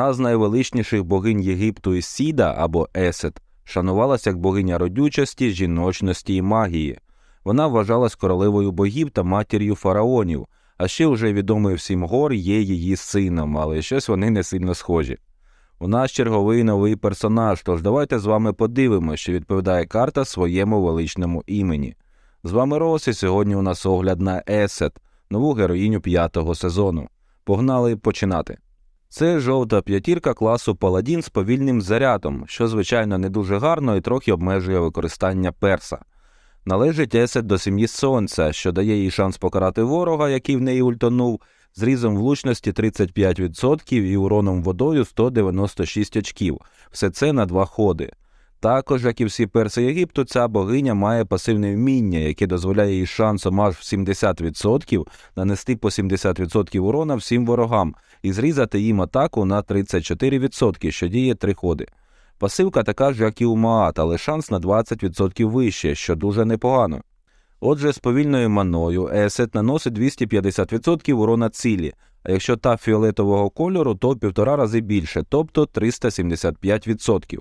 Одна з найвеличніших богинь Єгипту Ісіда або Есет шанувалася як богиня родючості, жіночності і магії. Вона вважалась королевою богів та матір'ю фараонів, а ще уже відомий всім гор є її сином, але щось вони не сильно схожі. У нас черговий новий персонаж, тож давайте з вами подивимося, що відповідає карта своєму величному імені. З вами Рос, і сьогодні у нас огляд на Есет, нову героїню п'ятого сезону. Погнали починати. Це жовта п'ятірка класу Паладін з повільним зарядом, що, звичайно, не дуже гарно і трохи обмежує використання перса. Належить Есет до сім'ї Сонця, що дає їй шанс покарати ворога, який в неї ультонув, зрізом влучності 35% і уроном водою 196 очків. Все це на два ходи. Також, як і всі перси Єгипту, ця богиня має пасивне вміння, яке дозволяє їй шансом аж в 70% нанести по 70% урона всім ворогам і зрізати їм атаку на 34%, що діє три ходи. Пасивка така ж, як і у Маат, але шанс на 20% вище, що дуже непогано. Отже, з повільною маною Есет наносить 250% урона цілі, а якщо та фіолетового кольору, то півтора рази більше, тобто 375%.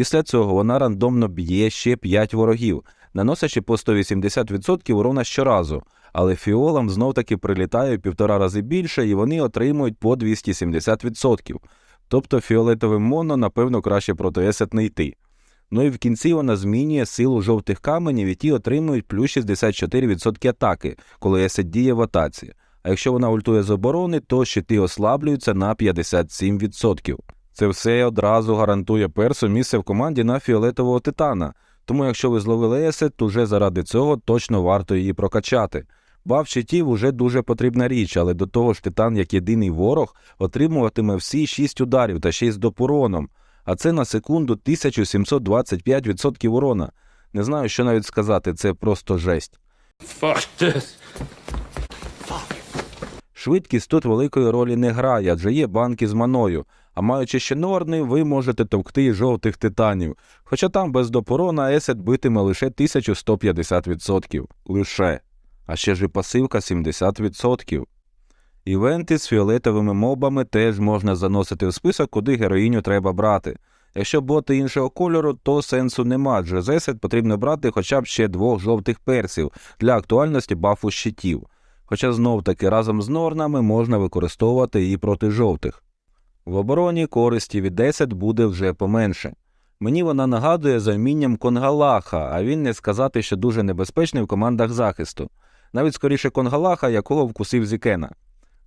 Після цього вона рандомно б'є ще 5 ворогів, наносячи по 180% урона щоразу, але фіолам знов таки прилітає півтора рази більше і вони отримують по 270%. Тобто фіолетовим моно, напевно, краще проти есет не йти. Ну і в кінці вона змінює силу жовтих каменів, і ті отримують плюс 64% атаки, коли есет діє в атаці. А якщо вона ультує з оборони, то щити ослаблюються на 57%. Це все одразу гарантує персу місце в команді на фіолетового титана. Тому якщо ви зловили есет, то вже заради цього точно варто її прокачати. Баф щитів уже дуже потрібна річ, але до того ж титан, як єдиний ворог, отримуватиме всі 6 ударів та ще й з допуроном, а це на секунду 1725% урона. Не знаю, що навіть сказати, це просто жесть. Fuck this. Швидкість тут великої ролі не грає, адже є банки з маною, а маючи ще норни, ви можете товкти жовтих титанів. Хоча там без допорона есет битиме лише 1150%. Лише. А ще ж і пасивка 70%. Івенти з фіолетовими мобами теж можна заносити в список, куди героїню треба брати. Якщо боти іншого кольору, то сенсу нема, адже з есет потрібно брати хоча б ще двох жовтих персів для актуальності бафу щитів. Хоча знов таки разом з норнами можна використовувати її проти жовтих. В обороні користі від 10 буде вже поменше. Мені вона нагадує за вмінням Конгалаха, а він не сказати, що дуже небезпечний в командах захисту. Навіть скоріше Конгалаха, якого вкусив Зікена.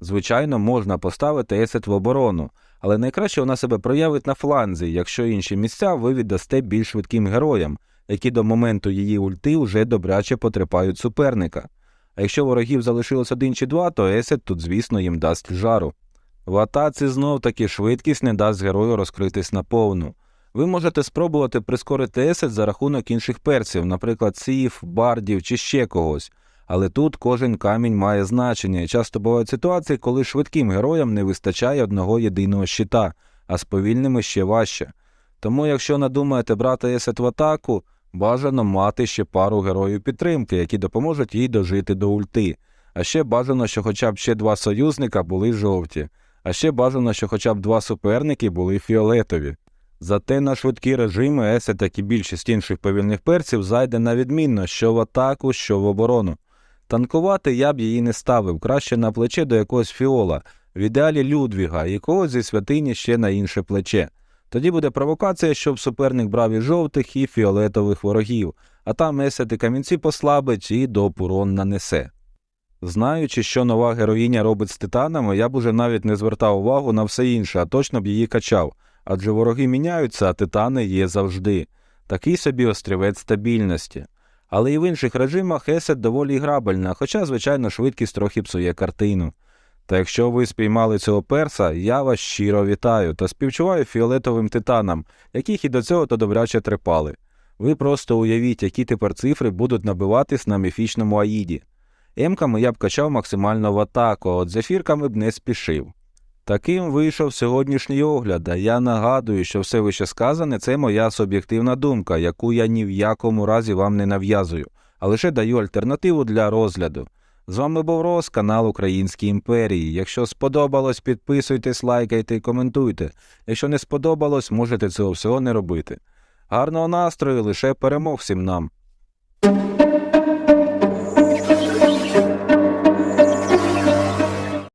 Звичайно, можна поставити есет в оборону, але найкраще вона себе проявить на фланзі, якщо інші місця ви віддасте більш швидким героям, які до моменту її ульти вже добряче потрапають суперника. А якщо ворогів залишилось один чи два, то есет тут, звісно, їм дасть жару. В атаці знов таки швидкість не дасть герою розкритись наповну. Ви можете спробувати прискорити есет за рахунок інших персів, наприклад, сів, бардів чи ще когось. Але тут кожен камінь має значення, і часто бувають ситуації, коли швидким героям не вистачає одного єдиного щита, а з повільними ще важче. Тому, якщо надумаєте брати есет в атаку, бажано мати ще пару героїв підтримки, які допоможуть їй дожити до ульти. А ще бажано, що хоча б ще два союзника були жовті, а ще бажано, що хоча б два суперники були фіолетові. Зате на швидкі режими есет, як і більшість інших повільних перців, зайде на відмінно що в атаку, що в оборону. Танкувати я б її не ставив, краще на плече до якогось фіола, в ідеалі Людвіга, і когось зі святині ще на інше плече. Тоді буде провокація, щоб суперник брав і жовтих, і фіолетових ворогів, а там есети камінці послабить і доп урон нанесе. Знаючи, що нова героїня робить з титанами, я б уже навіть не звертав увагу на все інше, а точно б її качав, адже вороги міняються, а титани є завжди. Такий собі острівець стабільності. Але і в інших режимах есет доволі грабельна, хоча, звичайно, швидкість трохи псує картину. Та якщо ви спіймали цього перса, я вас щиро вітаю та співчуваю фіолетовим титанам, яких і до цього то добряче трепали. Ви просто уявіть, які тепер цифри будуть набиватись на міфічному аїді. Емками я б качав максимально в атаку, а от з ефірками б не спішив. Таким вийшов сьогоднішній огляд, а я нагадую, що все вище сказане це моя суб'єктивна думка, яку я ні в якому разі вам не нав'язую, а лише даю альтернативу для розгляду. З вами був Рос, канал Українській імперії. Якщо сподобалось, підписуйтесь, лайкайте і коментуйте. Якщо не сподобалось, можете цього всього не робити. Гарного настрою, лише перемог всім нам.